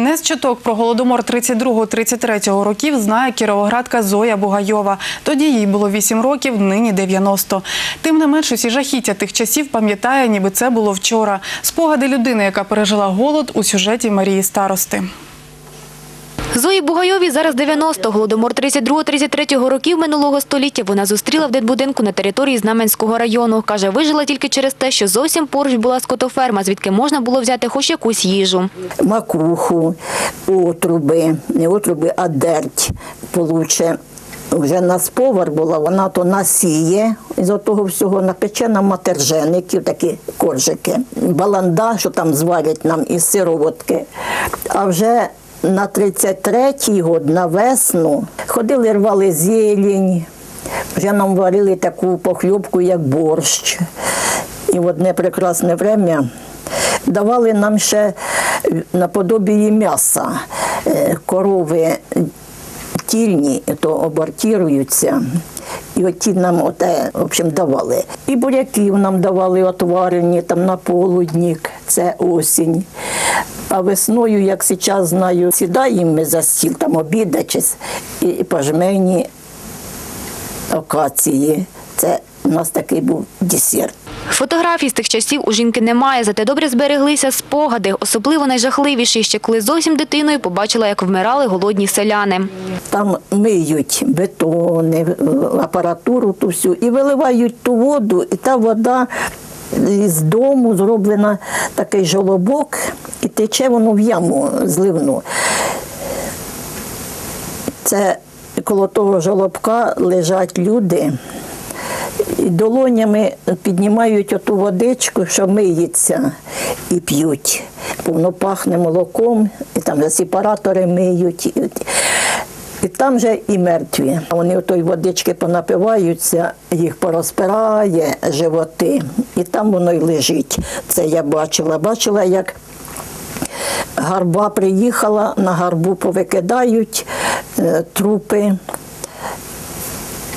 Не з чуток про голодомор 32-33 років знає кіровоградка Зоя Бугайова. Тоді їй було 8 років, нині 90. Тим не менш, усі жахіття тих часів пам'ятає, ніби це було вчора. Спогади людини, яка пережила голод у сюжеті Марії Старости. Зої Бугайові зараз 90. Голодомор 32-33 років минулого століття вона зустріла в дитбудинку на території Знаменського району. Каже, вижила тільки через те, що зовсім поруч була скотоферма, звідки можна було взяти хоч якусь їжу. макуху, отруби, не отруби, а дерть получе. Вже нас повар була, вона то насіє з того всього напече нам матержеників, такі коржики, баланда, що там зварять нам із сироватки. А вже на 33-й год, на весну, ходили, рвали зелень, вже нам варили таку похльопку, як борщ. І в одне прекрасне время давали нам ще наподобії м'яса. Е, Корови тільні, то абортіруються. І от ті нам оте, в общем, давали. І буряків нам давали отварені там на полуднік, це осінь. А весною, як зараз знаю, сідаємо ми за стіл, там обідачись, і пожмені акації. Це у нас такий був десерт. Фотографій з тих часів у жінки немає, зате добре збереглися спогади, особливо найжахливіші, ще коли зовсім дитиною побачила, як вмирали голодні селяни. Там миють бетони, апаратуру ту всю і виливають ту воду, і та вода з дому зроблена такий жолобок, тече воно в яму зливну. Це коло того жолобка лежать люди. І долонями піднімають оту водичку, що миється, і п'ють. Воно пахне молоком, і там сепаратори миють. І, там же і мертві. Вони отої водички понапиваються, їх порозпирає животи, і там воно й лежить. Це я бачила. Бачила, як гарба приїхала, на гарбу повикидають е, трупи,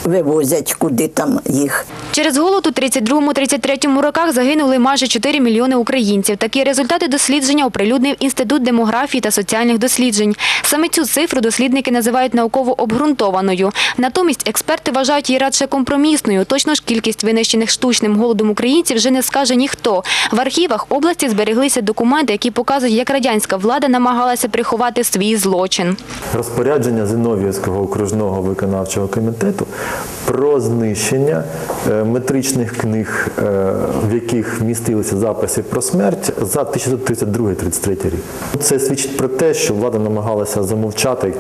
вивозять куди там їх. Через голод у 32-33 роках загинули майже 4 мільйони українців. Такі результати дослідження оприлюднив Інститут демографії та соціальних досліджень. Саме цю цифру дослідники називають науково обґрунтованою. Натомість експерти вважають її радше компромісною. Точно ж кількість винищених штучним голодом українців вже не скаже ніхто. В архівах області збереглися документи, які показують, як радянська влада намагалася приховати свій злочин. розпорядження Зинов'ївського окружного виконавчого комітету про знищення е, метричних книг, е, в яких містилися записи про смерть за 1932-33 рік. Це свідчить про те, що влада намагалася замовчати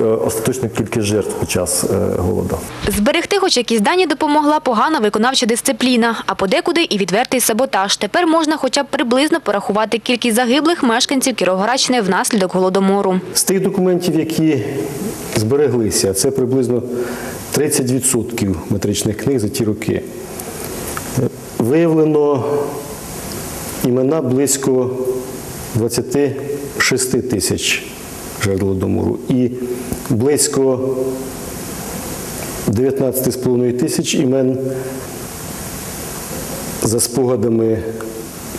е, остаточну кількість жертв під час е, голоду. Зберегти хоч якісь дані допомогла погана виконавча дисципліна, а подекуди і відвертий саботаж. Тепер можна хоча б приблизно порахувати кількість загиблих мешканців Кіровоградщини внаслідок голодомору. З тих документів, які збереглися, це приблизно 30% метричних книг за ті роки. Виявлено імена близько 26 тисяч жерлодомору і близько 19,5 тисяч імен за спогадами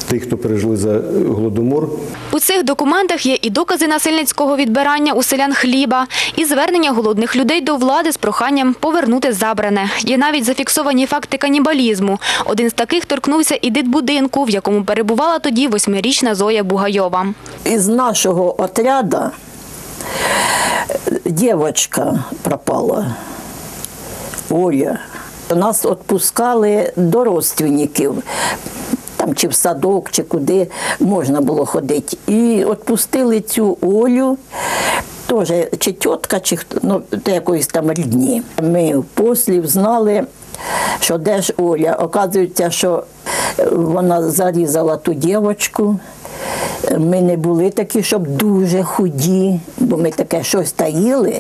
тих, хто пережили за голодомор. У цих документах є і докази насильницького відбирання у селян хліба, і звернення голодних людей до влади з проханням повернути забране. Є навіть зафіксовані факти канібалізму. Один з таких торкнувся і дитбудинку, в якому перебувала тоді восьмирічна Зоя Бугайова. Із нашого отряду дівчинка пропала. Оля. Нас відпускали до родственників. Там чи в садок, чи куди можна було ходити. І відпустили цю Олю, теж чи тітка, чи хто, ну, якоїсь там рідні. Ми послів знали, що де ж Оля. Оказується, що е, вона зарізала ту дівчинку. Ми не були такі, щоб дуже худі, бо ми таке щось таїли.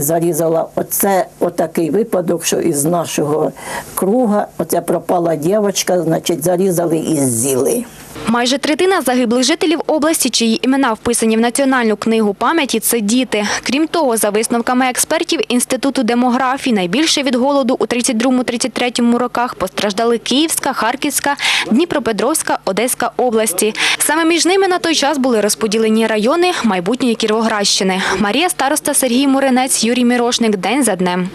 Зарізала оце отакий випадок, що із нашого круга оця пропала дівчинка, значить, зарізали і з'їли. Майже третина загиблих жителів області, чиї імена вписані в Національну книгу пам'яті, це діти. Крім того, за висновками експертів Інституту демографії, найбільше від голоду у 32-33 роках постраждали Київська, Харківська, Дніпропетровська, Одеська області. Саме між ними на той час були розподілені райони майбутньої Кіровоградщини. Марія Староста, Сергій Муринець, Юрій Мірошник. День за днем.